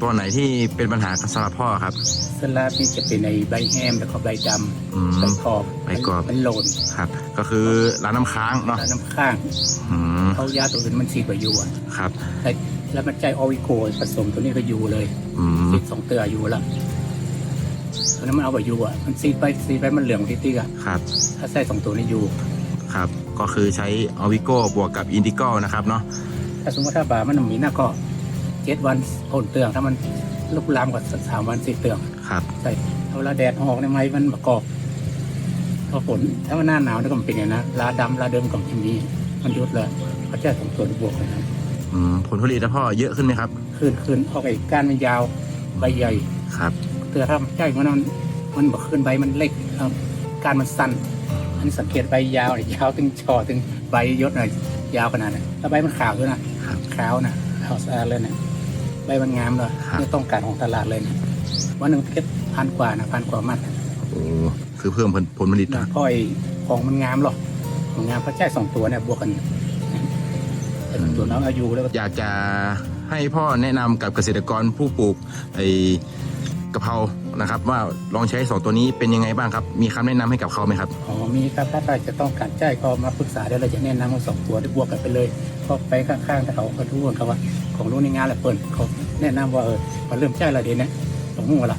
ตัวไหนที่เป็นปัญหาสำหรับพ่อครับ สลาบนี่จะเป็นในใบแฮมแล้วก็ใบดอืมำใบกรอบใบกรอบ มันโลนครับ ก็คือร้านน้ำค้างเนาะแล้วน้ำข้างอืมเขายาตัวอื่นมันสีดไปอยู่อะครับแต่แล้วมันใจออวิโกผสมตัวนี้ก็อยู่เลยอืมสีดสองเตืออยู่แล้วตอนนั้นมันเอาไปอยู่อะมันสีดไปสีดไปมันเหลืองที่เตี้ยครับถ้าใส่สองตัวนี้อยู่ ครับ ก็คือใช้อวิโก้บวกกับอินดิโก้นะครับเนาะถ้าสมมติถ้าบามันมีหน้าก็ เจ็ดวันโอนเตืองถ้ามันลุกลามกว่าสามวันสี่เตืองครับใช่เวลาแดดออกในไม้มันประกอบพอฝนถ้ามันหน้าหนาวนี่ก็มันเป็นอย่างนั้นลาดำลาเดิมของที่มีมันยุดเลยเขาจะส่งตัวบวกเลยนะอืมผลผลิตนะพ่อเยอะขึ้นไหมครับคืนคืนออกไอ้ก้านมันยาวใบใหญ่ครับเตือถ้าใช่มันมันมันบอกขึ้นใบมันเล็กครับก้านมันสั้นอันนี้สังเกตใบยาวเนี่ยยาวถึงช่อถึงใบยศหน่อยยาวขนาดนั้นถ้าใบมันขาวด้วยนะครับขาวนะขาวสะอาดเลยนะ ใบมันงามเลยครับ นี่ต้องการของตลาดเลยนะวันหนึ่งเก็บพันกว่านะพันกว่ามัดนะโอ้คือเพิ่มผลผลผลิตนะนะเพราะไอ้ของมันงามหรอกของงามเพราะใช่สองตัวเนี่ยบวกกันไอ้ตัวน้องอายุแล้วก็อยากจะให้พ่อแนะนำกับเกษตรกรผู้ปลูกไอ้ กะเพรานะครับ ว่าลองใช้สองตัวนี้เป็นยังไงบ้างครับ มีคำแนะนำให้กับเขาไหมครับอ๋อมีครับถ้าใครจะต้องการใช้ก็มาปรึกษาเดี๋ยวเราจะแนะนำว่าสองตัวที่บวกกันไปเลยก็ไปข้างๆแต่เขาก็ทุกคนครับว่า ของรู้ในงานแหละเปิดเขาแนะนำว่าเออมาเริ่มใจอะไรดี๋ยวนี้สองหัวละ